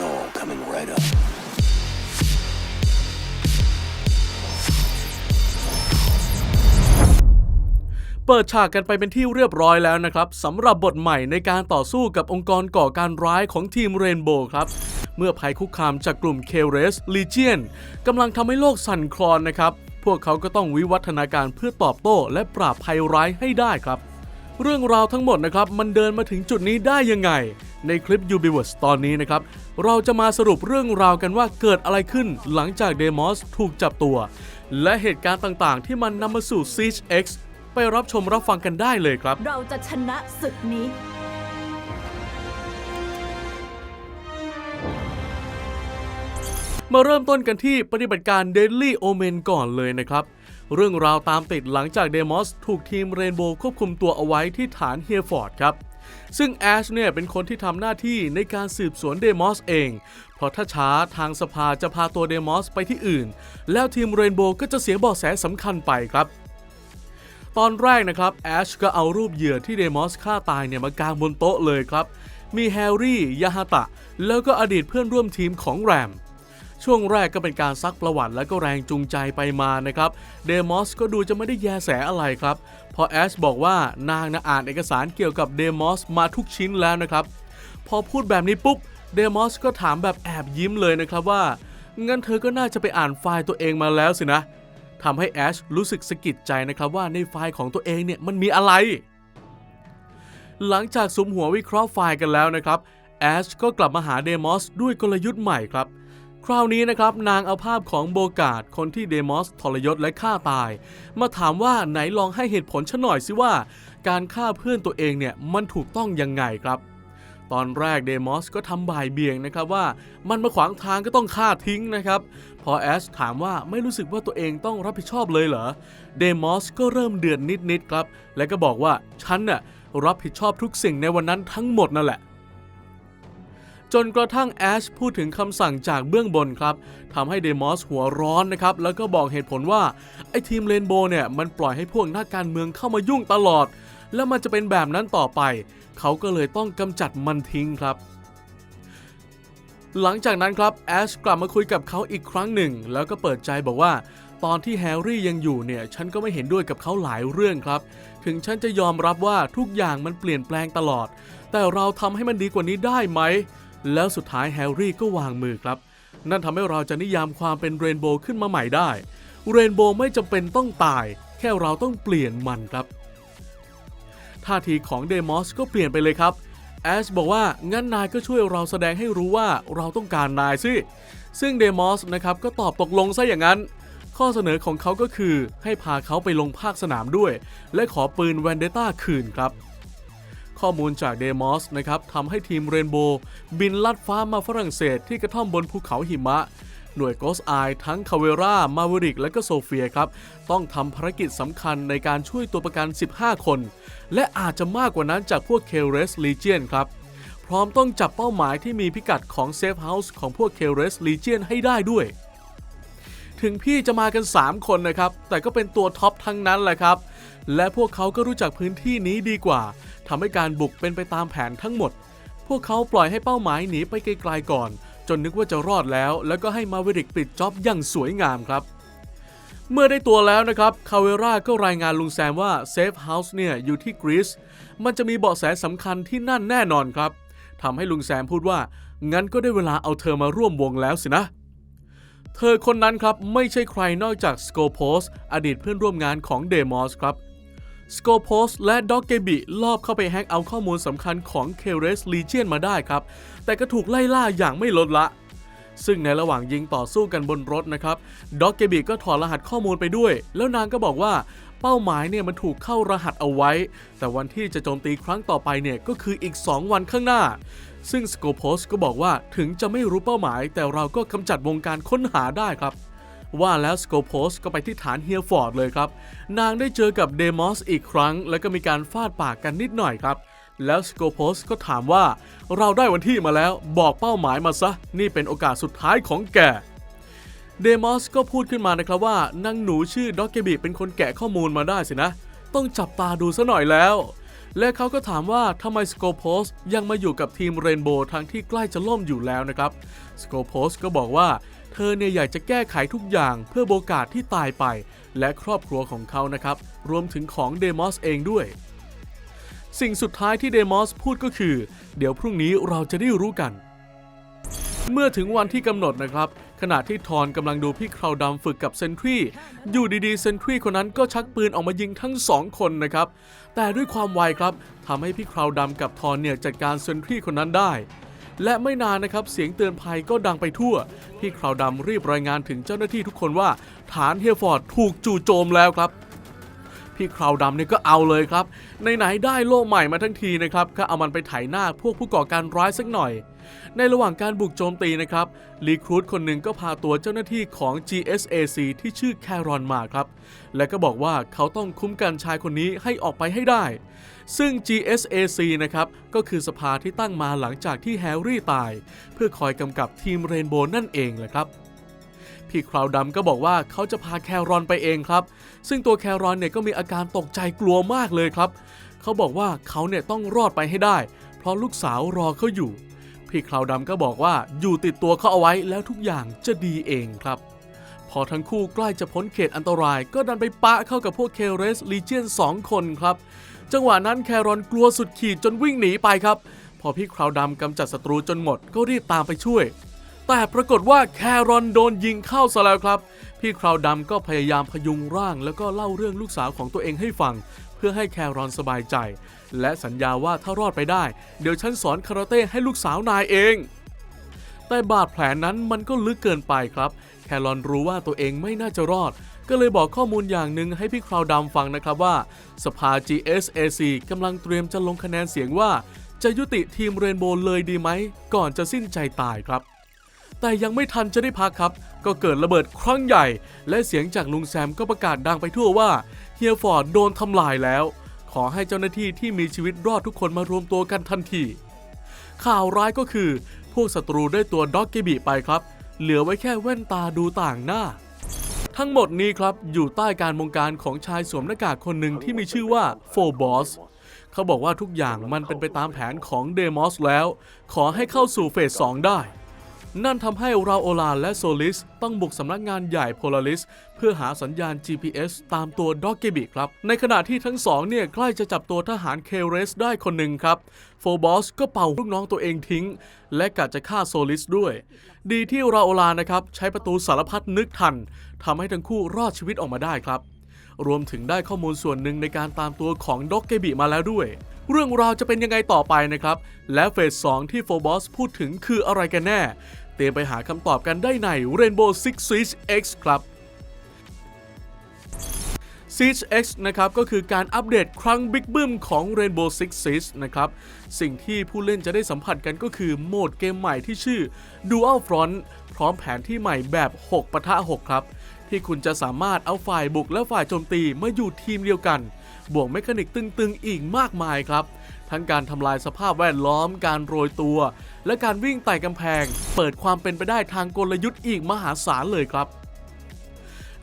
know, coming right up. เปิดฉากกันไปเป็นที่เรียบร้อยแล้วนะครับสำหรับบทใหม่ในการต่อสู้กับองค์กรก่อการร้ายของทีมเรนโบว์ครับ เมื่อภัยคุกคามจากกลุ่มเคเรสลีเจียนกำลังทำให้โลกสั่นคลอนนะครับ พวกเขาก็ต้องวิวัฒนาการเพื่อตอบโต้และปราบภัยร้ายให้ได้ครับ เรื่องราวทั้งหมดนะครับมันเดินมาถึงจุดนี้ได้ยังไง ในคลิป u b i v e r s ตอนนี้นะครับเราจะมาสรุปเรื่องราวกันว่าเกิดอะไรขึ้นหลังจากเดมอสถูกจับตัว และเหตุการณ์ต่างๆ ที่มันนำมาสู่ Siege X ไปรับชมรับฟังกันได้เลยครับ เราจะชนะศึกนี้ มาเริ่มต้นกันที่ปฏิบัติการ Deadly Omen ก่อนเลยนะครับ เรื่องราวตามติดหลังจากเดมอสถูกทีมเรนโบว์ควบคุมตัวเอาไว้ที่ฐานเฮียฟอร์ดครับ ซึ่งแอชเนี่ยเป็นคนที่ทำหน้าที่ในการสืบสวนเดมอสเอง เพราะถ้าช้าทางสภาจะพาตัวเดมอสไปที่อื่น แล้วทีมเรนโบว์ก็จะเสียบาะแสสำคัญไปครับตอนแรกนะครับแอชก็เอารูปเหยื่อที่เดมอสฆ่าตายเนี่ยมากางบนโต๊ะเลยครับ มีแฮร์รี่ ยาฮาตะ แล้วก็อดีตเพื่อนร่วมทีมของแรม ช่วงแรกก็เป็นการซักประวัติและก็แรงจูงใจไปมานะครับเดมอสก็ดูจะไม่ได้แยแสอะไรครับ พอแอชบอกว่านางนะอ่านเอกสารเกี่ยวกับเดมอสมาทุกชิ้นแล้วนะครับ พอพูดแบบนี้ปุ๊บเดมอสก็ถามแบบแอบยิ้มเลยนะครับว่างั้นเธอก็น่าจะไปอ่านไฟล์ตัวเองมาแล้วสินะทำให้แอชรู้สึกสะกิดใจนะครับว่าในไฟล์ของตัวเองเนี่ยมันมีอะไร หลังจากสุมหัววิเคราะห์ไฟล์กันแล้วนะครับแอชก็กลับมาหาเดมอสด้วยกลยุทธ์ใหม่ครับ คราวนี้นะครับนางเอาภาพของโบกาดคนที่เดมอสทรยศและฆ่าตาย มาถามว่าไหนลองให้เหตุผลฉันหน่อยสิว่า การฆ่าเพื่อนตัวเองเนี่ยมันถูกต้องยังไงครับ ตอนแรกเดมอสก็ทำบ่ายเบี่ยงนะครับว่ามันมาขวางทางก็ต้องฆ่าทิ้งนะครับ พอแอชถามว่าไม่รู้สึกว่าตัวเองต้องรับผิดชอบเลยเหรอเดมอสก็เริ่มเดือดนิดๆครับ และก็บอกว่าฉันน่ะรับผิดชอบทุกสิ่งในวันนั้นทั้งหมดนั่นแหละ จนกระทั่งแอชพูดถึงคำสั่งจากเบื้องบนครับทำให้เดมอสหัวร้อนนะครับ แล้วก็บอกเหตุผลว่า ไอ้ทีมเรนโบว์เนี่ย มันปล่อยให้พวกนักการเมืองเข้ามายุ่งตลอด แล้วมันจะเป็นแบบนั้นต่อไป เขาก็เลยต้องกำจัดมันทิ้งครับหลังจากนั้นครับแอชกลับมาคุยกับเขาอีกครั้งหนึ่ง แล้วก็เปิดใจบอกว่า ตอนที่แฮร์รี่ยังอยู่เนี่ย ฉันก็ไม่เห็นด้วยกับเขาหลายเรื่องครับ ถึงฉันจะยอมรับว่าทุกอย่างมันเปลี่ยนแปลงตลอด แต่เราทำให้มันดีกว่านี้ได้ไหม แล้วสุดท้ายแฮร์รี่ก็วางมือครับ นั่นทำให้เราจะนิยามความเป็นเรนโบว์ขึ้นมาใหม่ได้ เรนโบว์ไม่จำเป็นต้องตาย แค่เราต้องเปลี่ยนมันครับ ท่าทีของเดมอสก็เปลี่ยนไปเลยครับแอชบอกว่างั้นนายก็ช่วยเราแสดงให้รู้ว่าเราต้องการนายสิซึ่งเดมอสนะครับก็ตอบตกลงซะอย่างนั้น ข้อเสนอของเขาก็คือให้พาเขาไปลงภาคสนามด้วย และขอปืนแวนเดต้าคืนครับ ข้อมูลจากเดมอสนะครับทำให้ทีมเรนโบว์บินลัดฟ้ามาฝรั่งเศสที่กระท่อมบนภูเขาหิมะ หน่วยโกสไอทั้งคาเวรา มาเวริก และก็โซเฟียครับ ต้องทำภารกิจสำคัญในการช่วยตัวประกัน 15 คน และอาจจะมากกว่านั้นจากพวกเคเรสลีเจียนครับ พร้อมต้องจับเป้าหมายที่มีพิกัดของเซฟเฮาส์ของพวกเคเรสลีเจียนให้ได้ด้วย ถึงพี่จะมากัน 3 คนนะครับ แต่ก็เป็นตัวท็อปทั้งนั้นแหละครับ และพวกเขาก็รู้จักพื้นที่นี้ดีกว่าทำให้การบุกเป็นไปตามแผนทั้งหมด พวกเขาปล่อยให้เป้าหมายหนีไปไกลๆก่อน จนนึกว่าจะรอดแล้ว แล้วก็ให้มาเวริกปิดจ็อบอย่างสวยงามครับ เมื่อได้ตัวแล้วนะครับคาเวราก็รายงานลุงแซมว่าเซฟเฮาส์เนี่ยอยู่ที่กรีซมันจะมีเบาะแสสำคัญที่นั่นแน่นอนครับทำให้ลุงแซมพูดว่า งั้นก็ได้เวลาเอาเธอมาร่วมวงแล้วสินะเธอคนนั้นครับไม่ใช่ใครนอกจากสโกโพสอดีตเพื่อนร่วมงานของเดมอสครับ สโกโพสและด็อกเกบิลอบเข้าไปแฮกเอาข้อมูลสำคัญของเคเรสลีเจียนมาได้ครับ แต่ก็ถูกไล่ล่าอย่างไม่ลดละ ซึ่งในระหว่างยิงต่อสู้กันบนรถนะครับด็อกเกบิก็ถอดรหัสข้อมูลไปด้วย แล้วนางก็บอกว่าเป้าหมายเนี่ยมันถูกเข้ารหัสเอาไว้ แต่วันที่จะโจมตีครั้งต่อไปเนี่ยก็คืออีก 2 วันข้างหน้า ซึ่งสโกโพสก็บอกว่าถึงจะไม่รู้เป้าหมาย แต่เราก็กำจัดวงการค้นหาได้ครับ ว่าแล้วสโกโพสก็ไปที่ฐานเฮียฟอร์ดเลยครับ นางได้เจอกับเดมอสอีกครั้ง แล้วก็มีการฟาดปากกันนิดหน่อยครับ แล้วสโกโพสก็ถามว่า เราได้วันที่มาแล้วบอกเป้าหมายมาซะ นี่เป็นโอกาสสุดท้ายของแกเดมอสก็พูดขึ้นมานะครับว่านางหนูชื่อด็อกเกบิเป็นคนแกะข้อมูลมาได้สินะ ต้องจับตาดูซะหน่อยแล้ว และเขาก็ถามว่าทำไมสโกโพสยังมาอยู่กับทีมเรนโบว์ทั้งที่ใกล้จะล่มอยู่แล้วนะครับสโกโพสก็บอกว่า เธอเนี่ยอยากจะแก้ไขทุกอย่างเพื่อโบกาสที่ตายไป และครอบครัวของเขานะครับ รวมถึงของเดมอสเองด้วย สิ่งสุดท้ายที่เดมอสพูดก็คือ เดี๋ยวพรุ่งนี้เราจะได้รู้กัน เมื่อถึงวันที่กำหนดนะครับ ขณะที่ทอนกำลังดูพี่คราวดำฝึกกับเซนทรีอยู่ดีๆเซนทรีคนนั้นก็ชักปืนออกมายิงทั้งสองคนนะครับ แต่ด้วยความไวครับทำให้พี่คราวดำกับทอนเนี่ยจัดการเซนทรีคนนั้นได้ และไม่นานนะครับเสียงเตือนภัยก็ดังไปทั่วพี่คราวดำรีบรายงานถึงเจ้าหน้าที่ทุกคนว่า ฐานเฮียฟอร์ดถูกจู่โจมแล้วครับพี่คราวดำเนี่ยก็เอาเลยครับในไหนได้โล่ใหม่มาทั้งทีนะครับก็เอามันไปไถหน้าพวกผู้ก่อการร้ายสักหน่อย ในระหว่างการบุกโจมตีนะครับรีครูดคนหนึ่งก็พาตัวเจ้าหน้าที่ของ GSAC ที่ชื่อแครอนมาครับ และก็บอกว่าเขาต้องคุ้มกันชายคนนี้ให้ออกไปให้ได้ ซึ่ง GSAC นะครับก็คือสภาที่ตั้งมาหลังจากที่แฮร์รี่ตาย เพื่อคอยกำกับทีมเรนโบว์นั่นเองแหละครับพี่คราวดำก็บอกว่าเขาจะพาแครอนไปเองครับ ซึ่งตัวแครอนเนี่ยก็มีอาการตกใจกลัวมากเลยครับ เขาบอกว่าเขาเนี่ยต้องรอดไปให้ได้ เพราะลูกสาวรอเขาอยู่ พี่คราวดำก็บอกว่าอยู่ติดตัวเขาเอาไว้แล้วทุกอย่างจะดีเองครับ พอทั้งคู่ใกล้จะพ้นเขตอันตราย ก็ดันไปปะเข้ากับพวกเคเรสลีเจียน2คนครับ จังหวะนั้นแครอนกลัวสุดขีดจนวิ่งหนีไปครับ พอพี่คราวดำกำจัดศัตรูจนหมดก็รีบตามไปช่วย แต่ปรากฏว่าแครอนโดนยิงเข้าซะแล้วครับ พี่คราวดำก็พยายามพยุงร่าง แล้วก็เล่าเรื่องลูกสาวของตัวเองให้ฟัง พื่อให้แครอนสบายใจ และสัญญาว่าถ้ารอดไปได้ เดี๋ยวฉันสอนคาราเต้ให้ลูกสาวนายเอง แต่บาดแผลนั้นมันก็ลึกเกินไปครับ แครอนรู้ว่าตัวเองไม่น่าจะรอด ก็เลยบอกข้อมูลอย่างหนึ่งให้พี่คราวดำฟังนะครับว่า สภา GSAC กำลังเตรียมจะลงคะแนนเสียงว่า จะยุติทีมเรนโบว์เลยดีไหม ก่อนจะสิ้นใจตายครับแต่ยังไม่ทันจะได้พักครับ ก็เกิดระเบิดครั้งใหญ่ และเสียงจากลุงแซมก็ประกาศดังไปทั่วว่า ฮียฟอร์ดโดนทำลายแล้ว ขอให้เจ้าหน้าที่ที่มีชีวิตรอดทุกคนมารวมตัวกันทันที ข่าวร้ายก็คือ พวกศัตรูได้ตัวด็อกเกบิไปครับ เหลือไว้แค่แว่นตาดูต่างหน้า ทั้งหมดนี้ครับ อยู่ใต้การบงการของชายสวมหน้ากากคนหนึ่งที่มีชื่อว่าโฟบอสเขาบอกว่าทุกอย่างมันเป็นไปตามแผนของเดมอสแล้ว ขอให้เข้าสู่เฟส2ได้ นั่นทำให้ราโอลาและโซลิสต้องบุกสำนักงานใหญ่โพลาริสเพื่อหาสัญญาณ GPS ตามตัวด็อกเกบิครับ ในขณะที่ทั้งสองเนี่ยใกล้จะจับตัวทหารเคเรสได้คนหนึ่งครับโฟบอสก็เป่าลูกน้องตัวเองทิ้ง และกะจะฆ่าโซลิสด้วย ดีที่ราโอลานะครับใช้ประตูสารพัดนึกทันทำให้ทั้งคู่รอดชีวิตออกมาได้ครับ รวมถึงได้ข้อมูลส่วนหนึ่งในการตามตัวของด็อกเกบิมาแล้วด้วยเรื่องราวจะเป็นยังไงต่อไปนะครับ และเฟส 2 ที่โฟบอสพูดถึงคืออะไรกันแน่ ตรียมไปหาคำตอบกันได้ใน Rainbow Six Siege X ครับ Siege X นะครับก็คือการอัปเดตครั้งบิ๊กบึ้มของ Rainbow Six Siege นะครับ สิ่งที่ผู้เล่นจะได้สัมผัสกันก็คือโหมดเกมใหม่ที่ชื่อ Dual Front พร้อมแผนที่ใหม่แบบ 6ปะทะ 6 ครับ ที่คุณจะสามารถเอาฝ่ายบุกและฝ่ายโจมตีมาอยู่ทีมเดียวกัน บวกเมคานิกตึงๆ อีกมากมายครับ ทั้งการทำลายสภาพแวดล้อมการโรยตัว และการวิ่งไต่กำแพง เปิดความเป็นไปได้ทางกลยุทธ์อีกมหาศาลเลยครับ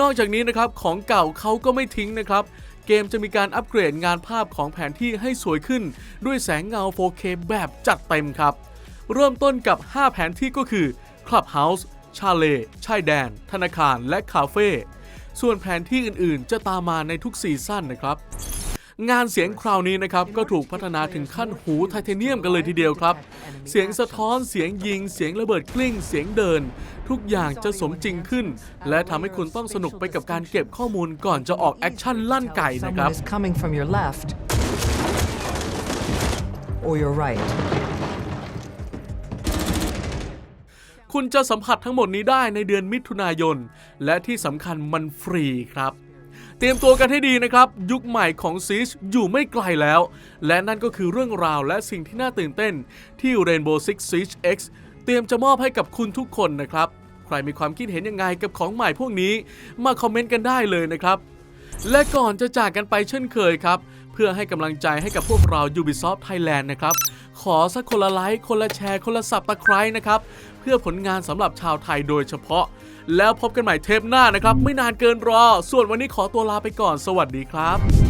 นอกจากนี้นะครับของเก่าเขาก็ไม่ทิ้งนะครับเกมจะมีการอัปเกรดงานภาพของแผนที่ให้สวยขึ้น ด้วยแสงเงา 4K แบบจัดเต็มครับ เริ่มต้นกับ 5 แผนที่ก็คือ Clubhouse ชาเล ชายแดน ธนาคาร และคาเฟ่ ส่วนแผนที่อื่นๆ จะตามมาในทุกซีซั่นนะครับ งานเสียงคราวนี้นะครับ ก็ถูกพัฒนาถึงขั้นหูไทเทเนียมกันเลยทีเดียวครับ เสียงสะท้อนเสียงยิง เสียงระเบิดกลิ้ง เสียงเดิน ทุกอย่างจะสมจริงขึ้น และทำให้คุณต้องสนุกไปกับการเก็บข้อมูลก่อนจะออกแอคชั่นลั่นไก่นะครับ or your right. คุณจะสัมผัสทั้งหมดนี้ได้ในเดือนมิถุนายน และที่สำคัญมันฟรีครับ เตรียมตัวกันให้ดีนะครับ ยุคใหม่ของซีชอยู่ไม่ไกลแล้ว และนั่นก็คือเรื่องราวและสิ่งที่น่าตื่นเต้น ที่ Rainbow Six Siege X เตรียมจะมอบให้กับคุณทุกคนนะครับ ใครมีความคิดเห็นยังไงกับของใหม่พวกนี้ มาคอมเมนต์กันได้เลยนะครับ และก่อนจะจากกันไปเช่นเคยครับ พื่อให้กำลังใจให้กับพวกเรา Ubisoft Thailand นะครับ ขอสักคนละไลค์ คนละแชร์ คนละสับตะไคร้นะครับ เพื่อผลงานสำหรับชาวไทยโดยเฉพาะ แล้วพบกันใหม่เทปหน้านะครับ ไม่นานเกินรอ ส่วนวันนี้ขอตัวลาไปก่อน สวัสดีครับ